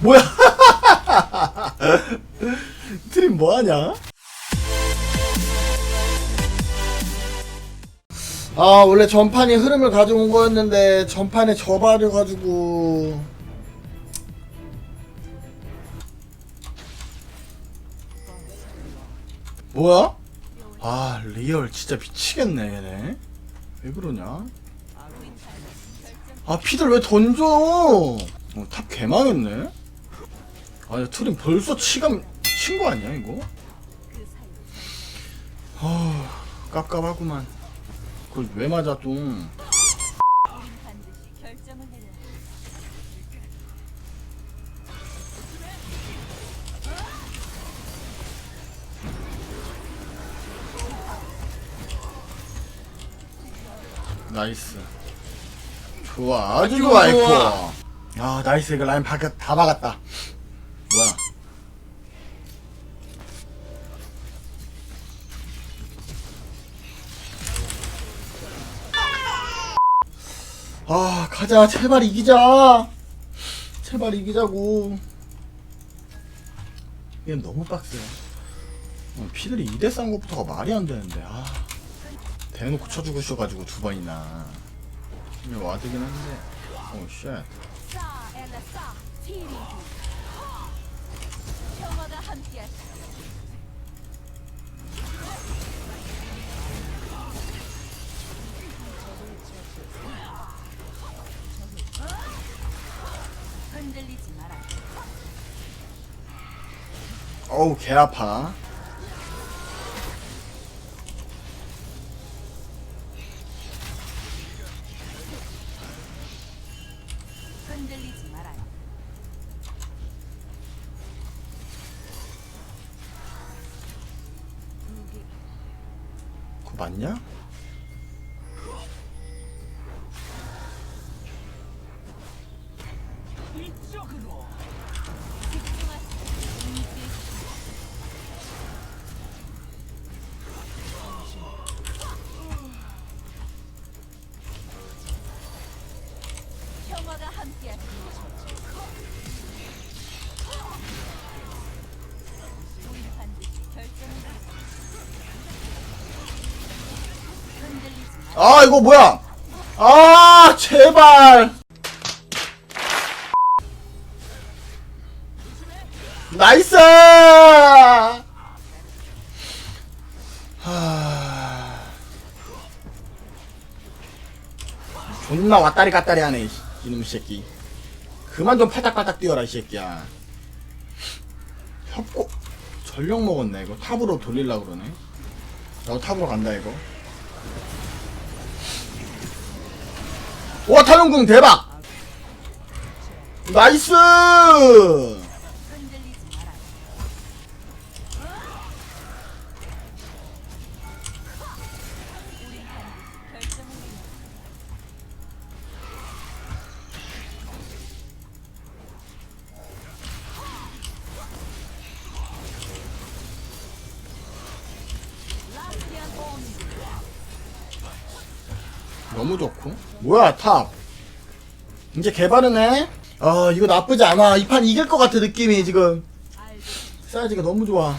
뭐야? 트림 뭐하냐? 아 원래 전판이 흐름을 가져온 거였는데 전판에 져버려가지고 뭐야? 아 리얼 진짜 미치겠네 얘네 왜 그러냐? 아 피들 왜 던져? 어, 탑 개망했네. 아, 야, 트림 벌써 치감 친 거 아니야 이거? 아, 깝깝하구만. 그걸 왜 맞아 좀? 나이스. 좋아, 아주 좋아 에코. 아, 나이스 이거 라인 박다 박았다. 뭐야? 아, 가자. 제발 이기자. 제발 이기자고. 이건 너무 빡세. 어, 피들이 2대 싼 것부터가 말이 안 되는데, 아. 대놓고 쳐주고 있어가지고 두 번이나. 와드긴 한데, 오, 쉣. 어우, 개 아파. 맞냐? 아, 이거 뭐야? 아, 제발. 나이스! 하... 존나 왔다리 갔다리 하네, 이 이놈 새끼. 그만 좀 팔딱팔딱 뛰어라, 이 새끼야. 협곡, 전력 먹었네, 이거. 탑으로 돌릴라 그러네. 나 탑으로 간다, 이거. 와 타령궁 대박. 나이스 너무 좋고. 뭐야 탑. 이제 개발은 아 이거 나쁘지 않아. 이 판 이길 것 같아 느낌이 지금. 사이즈가 너무 좋아.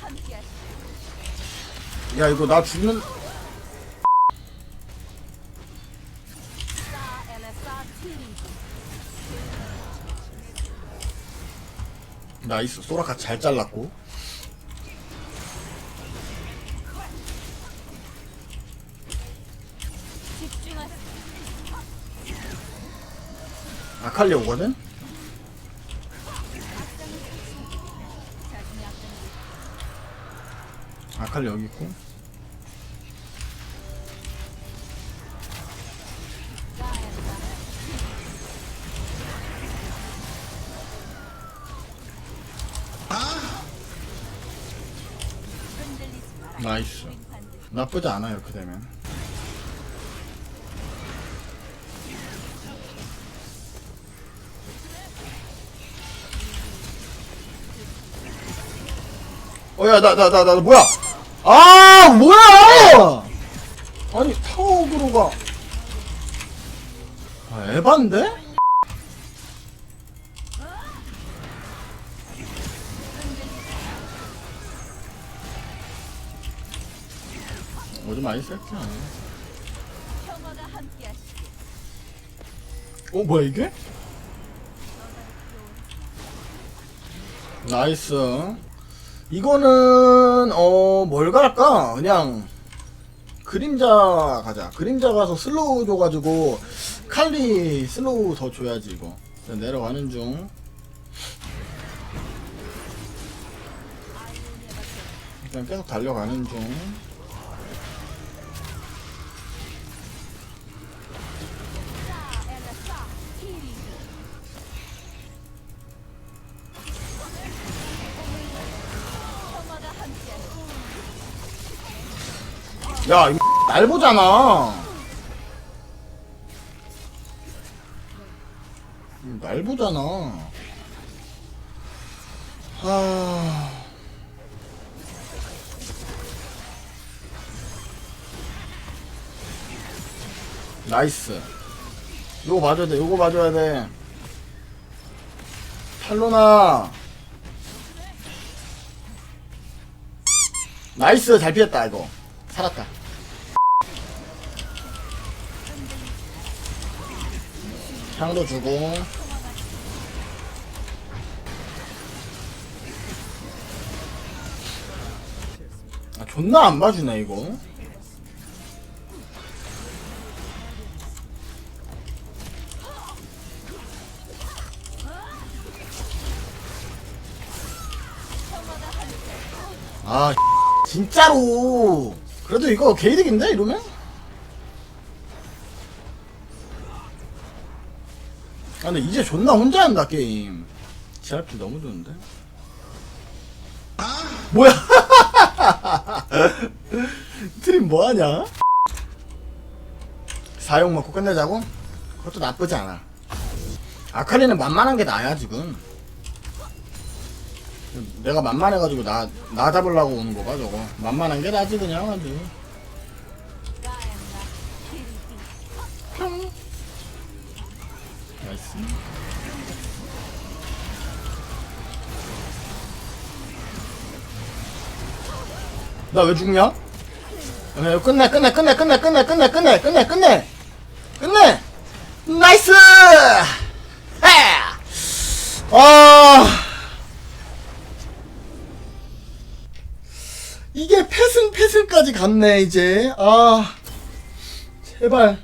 함께하시. 야 이거 나 죽는 나이스. 소라카 잘 잘랐고. 아칼리 오거든? 아칼리 여기 있고 나이스. 나쁘지 않아 이렇게 그 되면. 어야 나 나 나 나 뭐야? 아 뭐야? 아니 타워그로가. 아 에반데? 어디 많이 썼지 않아? 어 뭐야 이게? 나이스. 이거는 어 뭘 갈까? 그냥 그림자 가자. 그림자 가서 슬로우 줘가지고 칼리 슬로우 더 줘야지 이거. 자, 내려가는 중. 그냥 계속 달려가는 중 야, 이 날 보잖아. 음, 날 보잖아. 하... 나이스. 요거 맞아야 돼, 요거 맞아야 돼. 탈로나. 나이스, 잘 피했다, 이거. 살았다. 향도 주고. 아 존나 안 봐주네 이거. 아 진짜로. 그래도 이거 개이득인데 이러면? 아 근데 이제 존나 혼자 한다 게임. 지랄피 너무 좋은데? 뭐야? 트림 뭐하냐? 사용 먹고 끝내자고? 그것도 나쁘지 않아. 아칼리는 만만한 게 나야 지금. 내가 만만해가지고 나, 나 잡으려고 오는 거봐 저거. 만만한 게 나지 그냥 아주 나 왜 죽냐? 야, 끝내 끝내 끝내 끝내 끝내 끝내 끝내 끝내 끝내. 끝내. 나이스. 해! 아. 이게 패승 패승까지 갔네 이제. 아. 제발